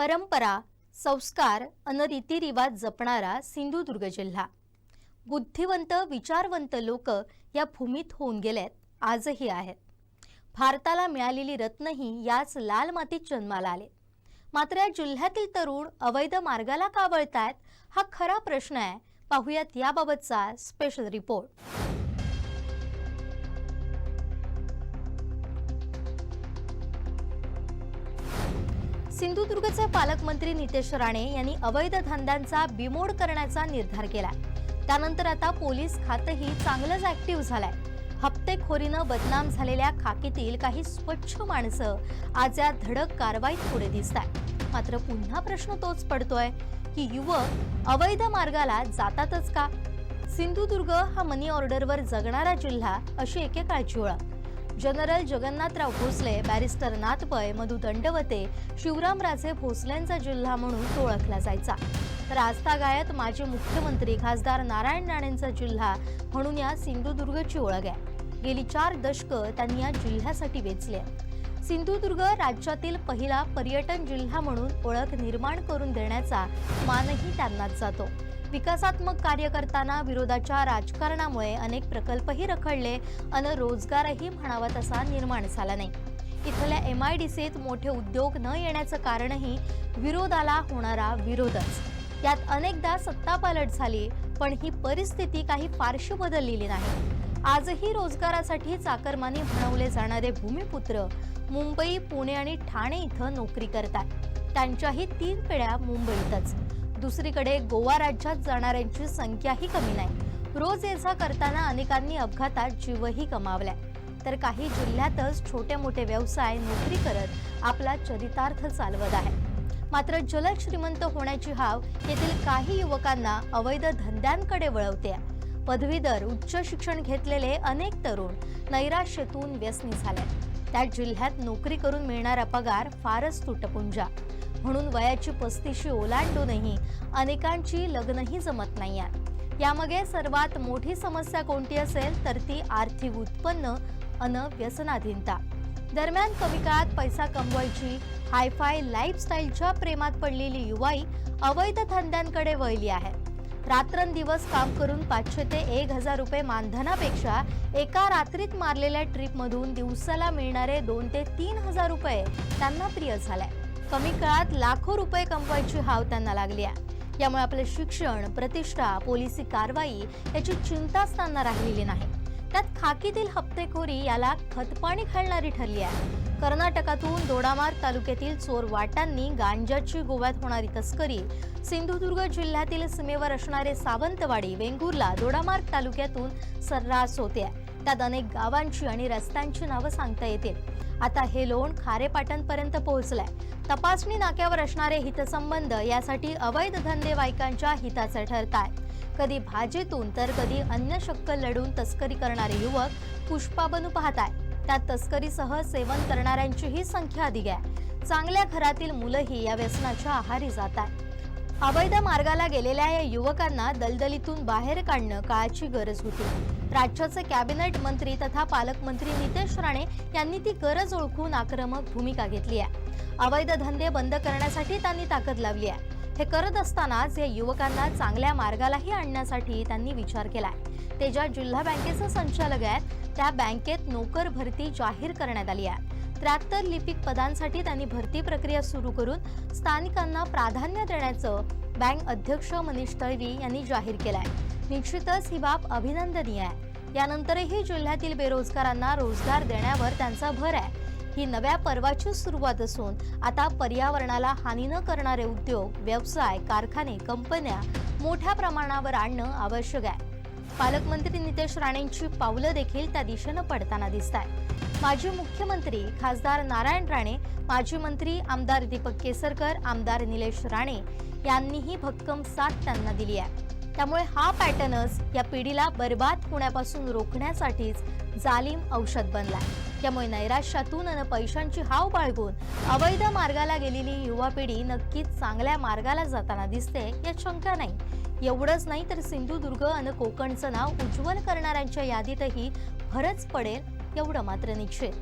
परंपरा संस्कार अन रीतिरिवाज जपणारा सिंधुदुर्ग जिल्हा. बुद्धिवंत विचारवंत लोक या भूमीत होऊन गेलेत आजही आहेत. भारताला मिळालेली रत्नही याच लाल मातीत जन्माला आले. मात्र या जिल्ह्यातील तरुण अवैध मार्गाला का वळतायत हा खरा प्रश्न आहे. पाहुयात याबाबतचा स्पेशल रिपोर्ट सिंधुदुर्गचे पालकमंत्री नितेश राणे यांनी अवैध धंद्यांचा बिमोड करण्याचा निर्धार केला त्यानंतर आता पोलीस खातंही चांगलंच ऍक्टिव्ह झालंय. हप्तेखोरीनं बदनाम झालेल्या खाकीतील काही स्वच्छ माणसं आज या धडक कारवाईत पुढे दिसत आहेत मात्र पुन्हा प्रश्न तोच पडतोय की युवक अवैध मार्गाला जातातच का? सिंधुदुर्ग हा मनी ऑर्डरवर जगणारा जिल्हा अशी एकेकाळची ओळख. जनरल जगन्नाथराव भोसले बॅरिस्टर नाथपय मधु दंडवते शिवरामराजे भोसलेंचा जिल्हा म्हणून तो ओळखला जायचा. तर आस्थागायत माजी मुख्यमंत्री खासदार नारायण राणेंचा जिल्हा म्हणून या सिंधुदुर्गची ओळख आहे. गेली चार दशकं त्यांनी या जिल्ह्यासाठी वेचली आहे सिंधुदुर्ग राज्यातील पहिला पर्यटन जिल्हा म्हणून ओळख निर्माण करून देण्याचा मानही त्यांनाच जातो. विकासात्मक कार्य करताना विरोधाच्या राजकारणामुळे अनेक प्रकल्पही रखडले. अन रोजगारही म्हणावा तसा निर्माण झाला नाही. इथल्या एम आय डी सीत मोठे उद्योग न येण्याचं कारणही विरोधाला होणारा विरोधच. यात अनेकदा सत्तापालट झाली पण ही परिस्थिती काही फारशी बदललेली नाही. आजही रोजगारासाठी चाकरमानी म्हणवले जाणारे भूमिपुत्र मुंबई पुणे आणि ठाणे इथं नोकरी करतात त्यांच्याही तीन पिढ्या मुंबईतच. दुसरीकडे गोवा राज्यात जाणाऱ्यांची संख्याही कमी नाही. रोज ये जा करताना अनेकांनी अपघातात जीवही कमावलाय तर काही जिल्ह्यातच छोटे मोठे व्यवसाय नोकरी करत आपला चरितार्थ चालवत आहे. मात्र जलद श्रीमंत होण्याची हाव येथील काही युवकांना अवैध धंद्यांकडे वळवते पदवीधर उच्च शिक्षण घेतलेले अनेक तरुण नैराश्यतून व्यसनी झाले. त्या जिल्ह्यात नोकरी करून मिळणारा पगार फारच तुटपुंजा. म्हणून वयाची पस्तीशी ओलांडूनही अनेकांची लग्नही जमत नाही यामागे सर्वात मोठी समस्या कोणती असेल तर ती आर्थिक उत्पन्न अन व्यसनाधीनता. दरम्यान कमी काळात पैसा कमवायची हायफाय लाईफस्टाईलच्या प्रेमात पडलेली युवाई अवैध धंद्यांकडे वळली आहे. रात्रंदिवस काम करून पाचशे ते एक हजार रुपये मानधनापेक्षा एका रात्रीत मारलेल्या ट्रिपमधून दिवसाला मिळणारे दोन ते तीन हजार रुपये त्यांना प्रिय झालाय कमी काळात लाखो रुपये कमवायची हाव त्यांना लागली आहे. यामुळे आपले शिक्षण प्रतिष्ठा पोलिसी कारवाई याची चिंताच त्यांना राहिलेली नाही. त्यात खाकीतील हप्तेखोरी याला खतपाणी घालणारी ठरली आहे. कर्नाटकातून दोडामार्ग तालुक्यातील चोर वाटांनी गांजाची गोव्यात होणारी तस्करी सिंधुदुर्ग जिल्ह्यातील सीमेवर असणारे सावंतवाडी वेंगुर्ला दोडामार्ग तालुक्यातून सर्रास होते त्यात अनेक गावांची आणि रस्त्यांची नावं सांगता येतील. आता हे लोण खारेपाटणपर्यंत पोहोचलंय. तपासणी नाक्यावर असणारे हितसंबंध यासाठी अवैध धंदेवाईकांच्या हिताचे ठरताय. कधी भाजीतून तर कधी अन्य शक्कल लढून तस्करी करणारे युवक पुष्पा बनू पाहताय. त्यात तस्करीसह सेवन करणाऱ्यांचीही संख्या अधिक आहे. चांगल्या घरातील मुलंही या व्यसनाच्या आहारी जात आहेत अवैध मार्गाला गेलेल्या या युवकांना दलदलीतून बाहेर काढणं काळाची गरज होती. राज्याचे कॅबिनेट मंत्री तथा पालकमंत्री नितेश राणे यांनी ती गरज ओळखून आक्रमक भूमिका घेतली आहे. अवैध धंदे बंद करण्यासाठी त्यांनी ताकद लावली आहे. हे करत असतानाच या युवकांना चांगल्या मार्गालाही आणण्यासाठी त्यांनी विचार केलाय. ते ज्या जिल्हा बँकेचे संचालक आहेत त्या बँकेत नोकर भरती जाहीर करण्यात आली आहे. त्र्याहत्तर लिपिक पदांसाठी त्यांनी भरती प्रक्रिया सुरू करून स्थानिकांना प्राधान्य देण्याचं बँक अध्यक्ष मनीष तळवी यांनी जाहीर केलाय. निश्चितच ही बाब अभिनंदनीय आहे. यानंतरही जिल्ह्यातील बेरोजगारांना रोजगार देण्यावर त्यांचा भर आहे. ही नव्या पर्वाची सुरुवात असून आता पर्यावरणाला हानी न करणारे उद्योग व्यवसाय कारखाने कंपन्या मोठ्या प्रमाणावर आणणं आवश्यक आहे. पालकमंत्री नितेश राणेंची पावलं देखील त्या दिशेनं पडताना दिसत आहेत माजी मुख्यमंत्री खासदार नारायण राणे माजी मंत्री आमदार दीपक केसरकर आमदार निलेश राणे यांनीही भक्कम साथ त्यांना दिली आहे. त्यामुळे हा पॅटर्नच या पिढीला बर्बाद होण्यापासून रोखण्यासाठीच जालिम औषध बनलाय. त्यामुळे नैराश्यातून अन पैशांची हाव बाळगून अवैध मार्गाला गेलेली युवा पिढी नक्कीच चांगल्या मार्गाला जाताना दिसते यात शंका नाही. एवढंच नाही तर सिंधुदुर्ग अन कोकणचं नाव उज्ज्वल करणाऱ्यांच्या यादीतही भरच पडेल एवढं मात्र निश्चित.